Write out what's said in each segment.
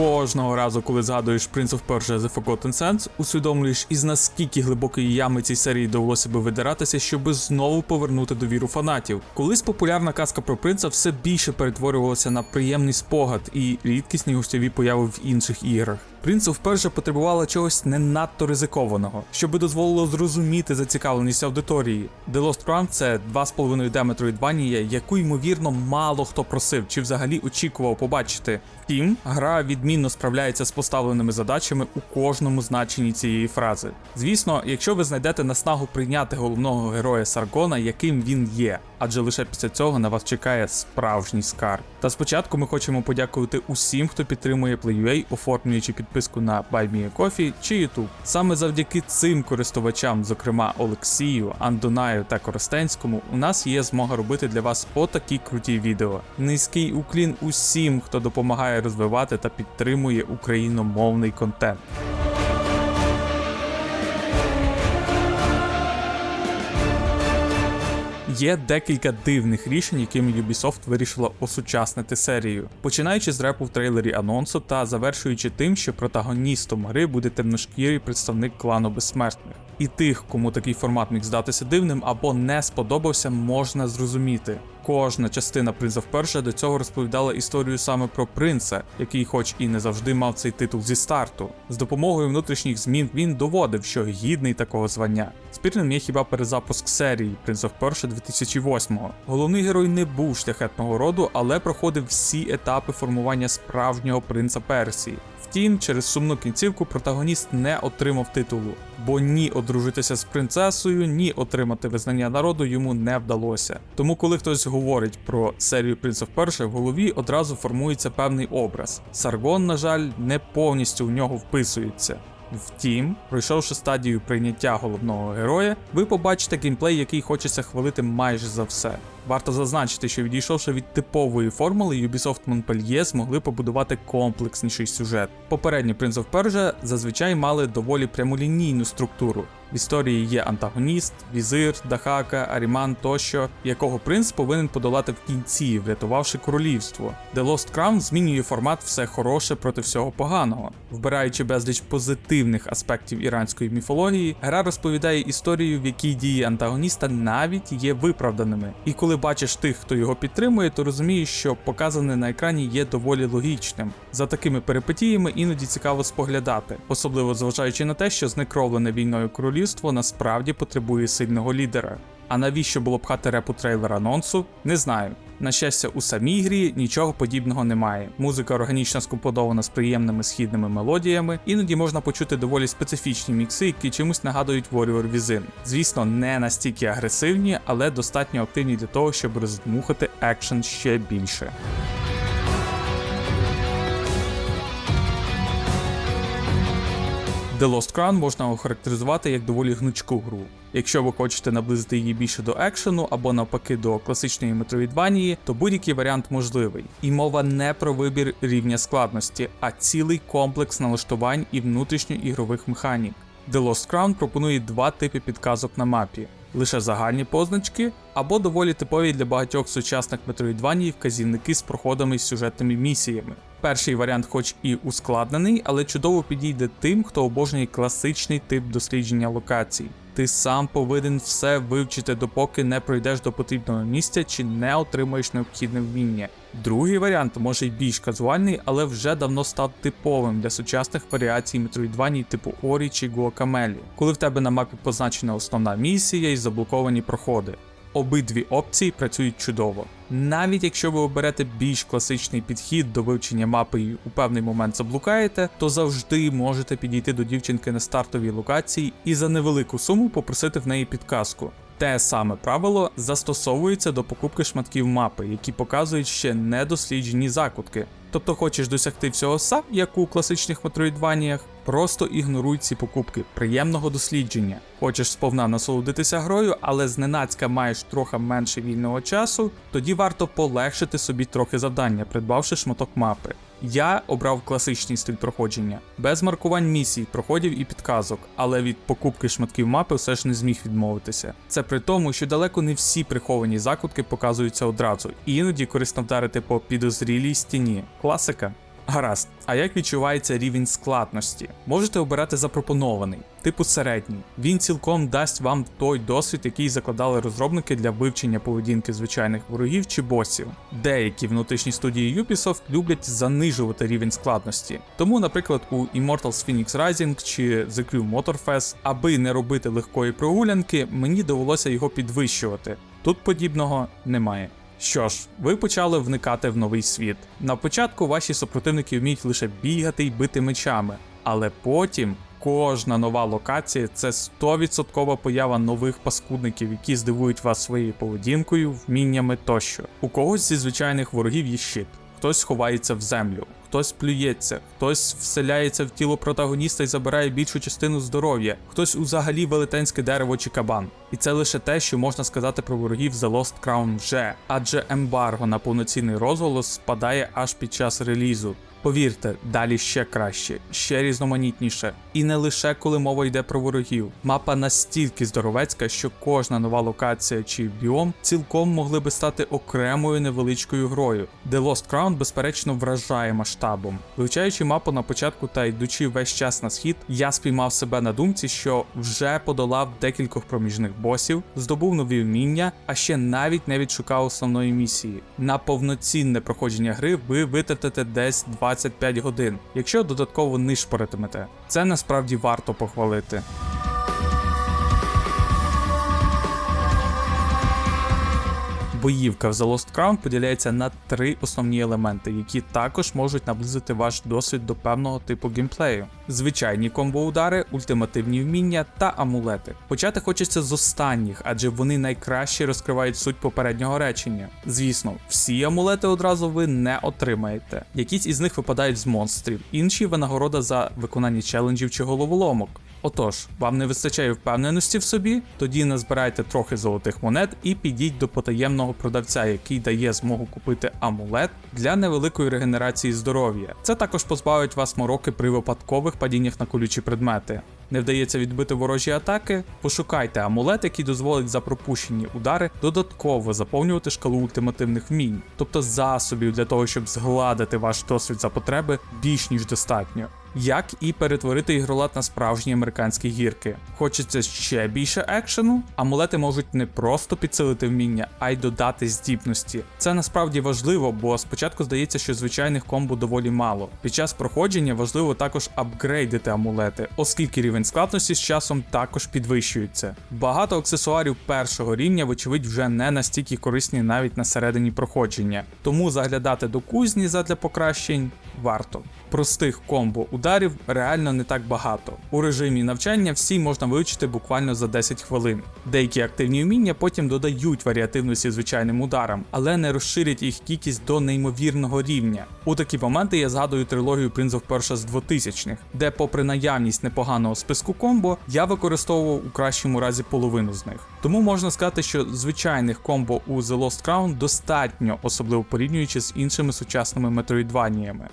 кожного разу, коли згадуєш Prince of Persia The Forgotten Sands, усвідомлюєш, із наскільки глибокої ями цій серії довелося би видиратися, щоби знову повернути довіру фанатів. Колись популярна казка про принца все більше перетворювалася на приємний спогад і рідкісні гостєві появи в інших іграх. Принц вперше потребувала чогось не надто ризикованого, щоби дозволило зрозуміти зацікавленість аудиторії. The Lost Crown – це 2,5D Metroidvania, яку ймовірно мало хто просив чи взагалі очікував побачити. Втім, гра відмінно справляється з поставленими задачами у кожному значенні цієї фрази. Звісно, якщо ви знайдете наснагу прийняти головного героя Саргона, яким він є, адже лише після цього на вас чекає справжній скарб. Та спочатку ми хочемо подякувати усім, хто підтримує PlayUA, оформлюючи підписку на BuyMeACoffee чи YouTube. Саме завдяки цим користувачам, зокрема Олексію, Андонаю та Коростенському, у нас є змога робити для вас отакі круті відео. Низький уклін усім, хто допомагає розвивати та підтримує україномовний контент. Є декілька дивних рішень, якими Ubisoft вирішила осучаснити серію, починаючи з репу в трейлері анонсу та завершуючи тим, що протагоністом гри буде темношкірий представник клану безсмертних. І тих, кому такий формат міг здатися дивним або не сподобався, можна зрозуміти. Кожна частина принца вперше до цього розповідала історію саме про принца, який, хоч і не завжди мав цей титул зі старту. З допомогою внутрішніх змін він доводив, що гідний такого звання. Спірним є хіба перезапуск серії Prince of Persia 2008-го. Головний герой не був шляхетного роду, але проходив всі етапи формування справжнього принца Персії. Втім, через сумну кінцівку протагоніст не отримав титулу, бо ні одружитися з принцесою, ні отримати визнання народу йому не вдалося. Тому, коли хтось говорить про серію of Persia, в голові одразу формується певний образ. Саргон, на жаль, не повністю в нього вписується. Втім, пройшовши стадію прийняття головного героя, ви побачите геймплей, який хочеться хвалити майже за все. Варто зазначити, що відійшовши від типової формули, Ubisoft Montpellier змогли побудувати комплексніший сюжет. Попередні Prince of Persia зазвичай мали доволі прямолінійну структуру. В історії є антагоніст, візир, Дахака, Аріман тощо, якого принц повинен подолати в кінці, врятувавши королівство. The Lost Crown змінює формат все хороше проти всього поганого. Вбираючи безліч позитивних аспектів іранської міфології, гра розповідає історію, в якій дії антагоніста навіть є виправданими. І коли бачиш тих, хто його підтримує, то розумієш, що показане на екрані є доволі логічним. За такими перипетіями іноді цікаво споглядати, особливо зважаючи на те, що знекровлене війною королівство насправді потребує сильного лідера. А навіщо було пхати репу трейлер анонсу? Не знаю. На щастя, у самій грі нічого подібного немає. Музика органічно скомпонована з приємними східними мелодіями, іноді можна почути доволі специфічні мікси, які чимось нагадують Warrior Within. Звісно, не настільки агресивні, але достатньо активні для того, щоб роздмухати екшен ще більше. The Lost Crown можна охарактеризувати як доволі гнучку гру. Якщо ви хочете наблизити її більше до екшену або навпаки до класичної метроїдванії, то будь-який варіант можливий. І мова не про вибір рівня складності, а цілий комплекс налаштувань і внутрішньоігрових механік. The Lost Crown пропонує два типи підказок на мапі: лише загальні позначки, або доволі типові для багатьох сучасних метроїдваній вказівники з проходами і сюжетними місіями. Перший варіант, хоч і ускладнений, але чудово підійде тим, хто обожнює класичний тип дослідження локацій. Ти сам повинен все вивчити, допоки не пройдеш до потрібного місця чи не отримаєш необхідне вміння. Другий варіант може й більш казуальний, але вже давно став типовим для сучасних варіацій метроїдваній типу Орі чи Гуакамелі, коли в тебе на мапі позначена основна місія і заблоковані проходи. Обидві опції працюють чудово. Навіть якщо ви оберете більш класичний підхід до вивчення мапи і у певний момент заблукаєте, то завжди можете підійти до дівчинки на стартовій локації і за невелику суму попросити в неї підказку. Те саме правило застосовується до покупки шматків мапи, які показують ще недосліджені закутки. Тобто хочеш досягти всього сам, як у класичних метроїдваніях, просто ігноруй ці покупки приємного дослідження. Хочеш сповна насолодитися грою, але зненацька маєш трохи менше вільного часу, тоді варто полегшити собі трохи завдання, придбавши шматок мапи. Я обрав класичний стиль проходження, без маркувань місій, проходів і підказок, але від покупки шматків мапи все ж не зміг відмовитися. Це при тому, що далеко не всі приховані закутки показуються одразу, і іноді корисно вдарити по підозрілій стіні. Класика. Гаразд, а як відчувається рівень складності? Можете обирати запропонований, типу середній. Він цілком дасть вам той досвід, який закладали розробники для вивчення поведінки звичайних ворогів чи босів. Деякі внутрішні студії Ubisoft люблять занижувати рівень складності. Тому, наприклад, у Immortals Phoenix Rising чи The Crew Motorfest, аби не робити легкої прогулянки, мені довелося його підвищувати. Тут подібного немає. Що ж, ви почали вникати в новий світ. На початку ваші супротивники вміють лише бігати й бити мечами, але потім кожна нова локація це 100% поява нових паскудників, які здивують вас своєю поведінкою, вміннями тощо. У когось зі звичайних ворогів є щит, хтось ховається в землю. Хтось плюється, хтось вселяється в тіло протагоніста і забирає більшу частину здоров'я, хтось взагалі велетенське дерево чи кабан. І це лише те, що можна сказати про ворогів The Lost Crown вже, адже ембарго на повноцінний розголос спадає аж під час релізу. Повірте, далі ще краще, ще різноманітніше. І не лише коли мова йде про ворогів. Мапа настільки здоровецька, що кожна нова локація чи біом цілком могли би стати окремою невеличкою грою. The Lost Crown, безперечно, вражає масштабом. Вивчаючи мапу на початку та йдучи весь час на схід, я спіймав себе на думці, що вже подолав декількох проміжних босів, здобув нові вміння, а ще навіть не відшукав основної місії. На повноцінне проходження гри ви витратите десь 25 годин, якщо додатково нишпоритимете. Це насправді варто похвалити. Боївка в The Lost Crown поділяється на три основні елементи, які також можуть наблизити ваш досвід до певного типу геймплею: звичайні комбо-удари, ультимативні вміння та амулети. Почати хочеться з останніх, адже вони найкраще розкривають суть попереднього речення. Звісно, всі амулети одразу ви не отримаєте. Якісь із них випадають з монстрів, інші винагорода за виконання челенджів чи головоломок. Отож, вам не вистачає впевненості в собі, тоді назбирайте трохи золотих монет і підіть до потаємного продавця, який дає змогу купити амулет для невеликої регенерації здоров'я. Це також позбавить вас мороки при випадкових падіннях на колючі предмети. Не вдається відбити ворожі атаки, пошукайте амулет, який дозволить за пропущені удари додатково заповнювати шкалу ультимативних вмінь, тобто засобів для того, щоб згладити ваш досвід за потреби більш ніж достатньо. Як і перетворити ігролад на справжні американські гірки. Хочеться ще більше екшену, амулети можуть не просто підсилити вміння, а й додати здібності. Це насправді важливо, бо спочатку здається, що звичайних комбо доволі мало. Під час проходження важливо також апгрейдити амулети, оскільки рівень складності з часом також підвищується. Багато аксесуарів першого рівня, вочевидь, вже не настільки корисні навіть на середині проходження, тому заглядати до кузні задля покращень варто. Простих комбо ударів реально не так багато. У режимі навчання всі можна вивчити буквально за 10 хвилин. Деякі активні вміння потім додають варіативності звичайним ударам, але не розширять їх кількість до неймовірного рівня. У такі моменти я згадую трилогію Prince of Persia з 2000-х, де, попри наявність непоганого списку комбо, я використовував у кращому разі половину з них. Тому можна сказати, що звичайних комбо у The Lost Crown достатньо, особливо порівнюючи з іншими сучасними метроїдваніями.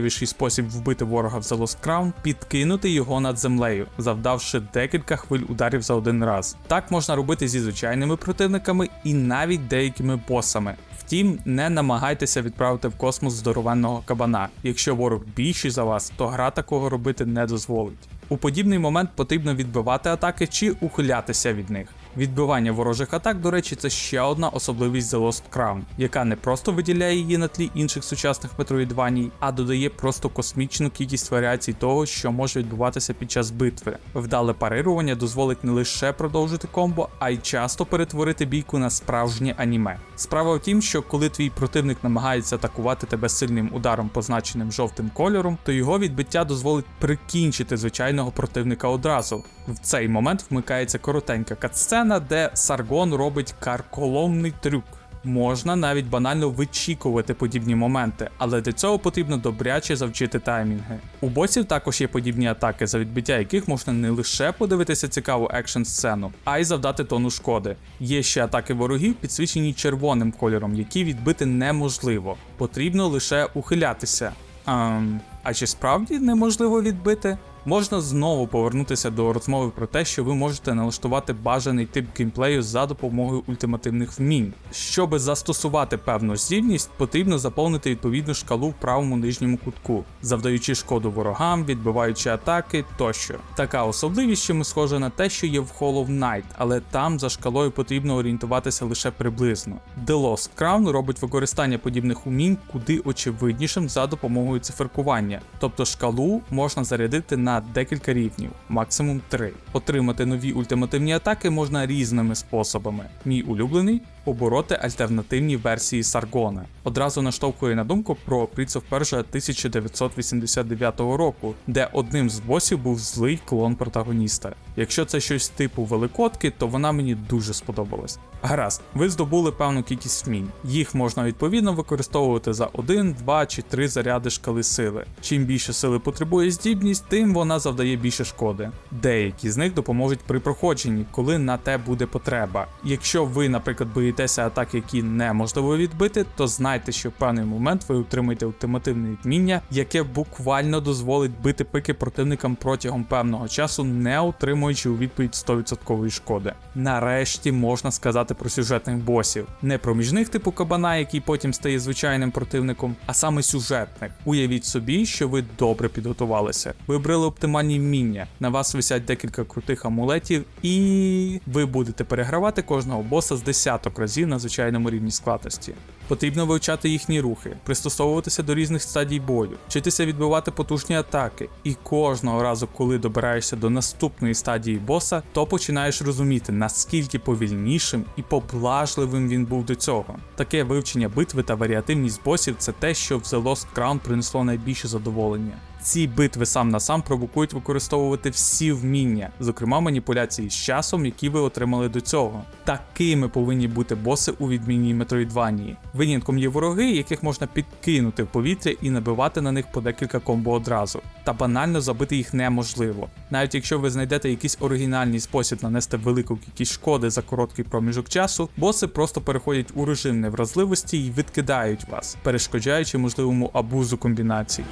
Найдієвіший спосіб вбити ворога в Lost Crown – підкинути його над землею, завдавши декілька хвиль ударів за один раз. Так можна робити зі звичайними противниками і навіть деякими босами. Втім, не намагайтеся відправити в космос здоровенного кабана. Якщо ворог більший за вас, то гра такого робити не дозволить. У подібний момент потрібно відбивати атаки чи ухилятися від них. Відбивання ворожих атак, до речі, це ще одна особливість The Lost Crown, яка не просто виділяє її на тлі інших сучасних метроїдваній, а додає просто космічну кількість варіацій того, що може відбуватися під час битви. Вдале парирування дозволить не лише продовжити комбо, а й часто перетворити бійку на справжнє аніме. Справа в тім, що коли твій противник намагається атакувати тебе сильним ударом, позначеним жовтим кольором, то його відбиття дозволить прикінчити звичайного противника одразу. В цей момент вмикається коротенька катсцена, де Саргон робить карколомний трюк. Можна навіть банально вичікувати подібні моменти, але для цього потрібно добряче завчити таймінги. У босів також є подібні атаки, за відбиття яких можна не лише подивитися цікаву екшн сцену, а й завдати тону шкоди. Є ще атаки ворогів, підсвічені червоним кольором, які відбити неможливо, потрібно лише ухилятися. Ем, а чи справді неможливо відбити? Можна знову повернутися до розмови про те, що ви можете налаштувати бажаний тип геймплею за допомогою ультимативних вмінь. Щоби застосувати певну здібність, потрібно заповнити відповідну шкалу в правому нижньому кутку, завдаючи шкоду ворогам, відбиваючи атаки тощо. Така особливість чимось схожа на те, що є в Hollow Knight, але там за шкалою потрібно орієнтуватися лише приблизно. The Lost Crown робить використання подібних умінь куди очевиднішим за допомогою циферкування, тобто шкалу можна зарядити на декілька рівнів, максимум 3. Отримати нові ультимативні атаки можна різними способами. Мій улюблений побороти альтернативні версії Саргона. Одразу наштовхує на думку про Prince of Persia 1989 року, де одним з босів був злий клон протагоніста. Якщо це щось типу великодки, то вона мені дуже сподобалась. Гаразд, ви здобули певну кількість вмінь. Їх можна відповідно використовувати за 1, 2 чи 3 заряди шкали сили. Чим більше сили потребує здібність, тим вона завдає більше шкоди. Деякі з них допоможуть при проходженні, коли на те буде потреба. Якщо ви, наприклад, боїтеся атак, які неможливо відбити, то знайте, що в певний момент ви отримаєте ультимативне вміння, яке буквально дозволить бити пики противникам протягом певного часу, не отримуючи у відповідь 100% шкоди. Нарешті можна сказати про сюжетних босів, не проміжних типу кабана, який потім стає звичайним противником, а саме сюжетних. Уявіть собі, що ви добре підготувалися, вибрали оптимальні вміння, на вас висять декілька крутих амулетів, і ви будете перегравати кожного боса з десяток разів на звичайному рівні складності. Потрібно вивчати їхні рухи, пристосовуватися до різних стадій бою, вчитися відбивати потужні атаки. І кожного разу, коли добираєшся до наступної стадії боса, то починаєш розуміти, наскільки повільнішим і поблажливим він був до цього. Таке вивчення битви та варіативність босів це те, що в The Lost Crown принесло найбільше задоволення. Ці битви сам на сам провокують використовувати всі вміння, зокрема маніпуляції з часом, які ви отримали до цього. Такими повинні бути боси у відмінній метроїдванії. Винятком є вороги, яких можна підкинути в повітря і набивати на них по декілька комбо одразу. Та банально забити їх неможливо. Навіть якщо ви знайдете якийсь оригінальний спосіб нанести велику кількість шкоди за короткий проміжок часу, боси просто переходять у режим невразливості і відкидають вас, перешкоджаючи можливому абузу комбінацій.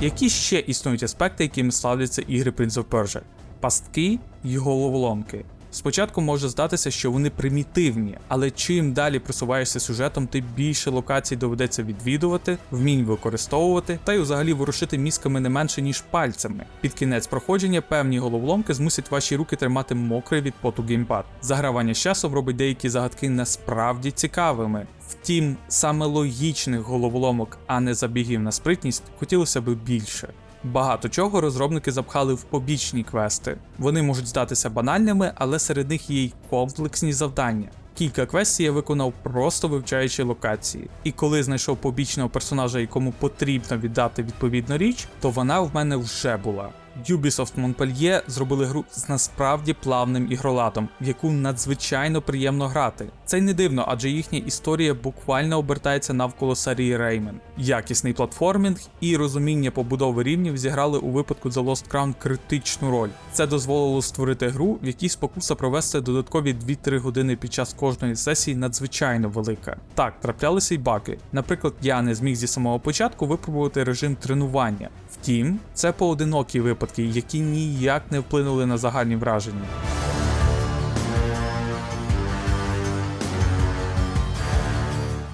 Які ще існують аспекти, якими славляться ігри Prince of Persia? Пастки й головоломки. Спочатку може здатися, що вони примітивні, але чим далі просуваєшся сюжетом, тим більше локацій доведеться відвідувати, вмінь використовувати та й взагалі ворушити мізками не менше ніж пальцями. Під кінець проходження певні головоломки змусять ваші руки тримати мокрий від поту геймпад. Загравання з часом робить деякі загадки насправді цікавими. Втім, саме логічних головоломок, а не забігів на спритність, хотілося б більше. Багато чого розробники запхали в побічні квести. Вони можуть здатися банальними, але серед них є й комплексні завдання. Кілька квестів я виконав просто вивчаючи локації. І коли знайшов побічного персонажа, якому потрібно віддати відповідну річ, то вона в мене вже була. Ubisoft Montpellier зробили гру з насправді плавним ігроладом, в яку надзвичайно приємно грати. Це й не дивно, адже їхня історія буквально обертається навколо серії Реймен. Якісний платформінг і розуміння побудови рівнів зіграли у випадку The Lost Crown критичну роль. Це дозволило створити гру, в якій спокуса провести додаткові 2-3 години під час кожної сесії надзвичайно велика. Так, траплялися й баки. Наприклад, я не зміг зі самого початку випробувати режим тренування. Втім, це поодинокі випадки, які ніяк не вплинули на загальні враження.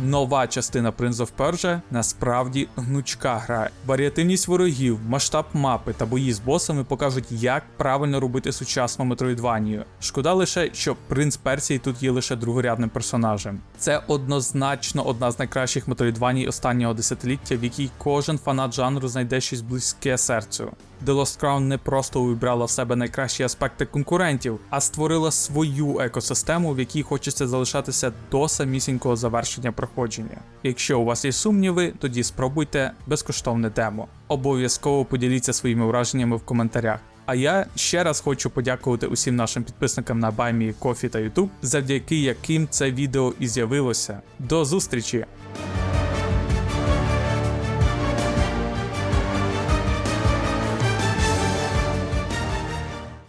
Нова частина Prince of Persia насправді гнучка гра. Варіативність ворогів, масштаб мапи та бої з босами покажуть, як правильно робити сучасну метроїдванію. Шкода лише, що принц Персії тут є лише другорядним персонажем. Це однозначно одна з найкращих метроїдваній останнього десятиліття, в якій кожен фанат жанру знайде щось близьке серцю. The Lost Crown не просто увібрала в себе найкращі аспекти конкурентів, а створила свою екосистему, в якій хочеться залишатися до самісінького завершення проходження. Якщо у вас є сумніви, тоді спробуйте безкоштовне демо. Обов'язково поділіться своїми враженнями в коментарях. А я ще раз хочу подякувати усім нашим підписникам на Баймі, Кофі та YouTube, завдяки яким це відео і з'явилося. До зустрічі!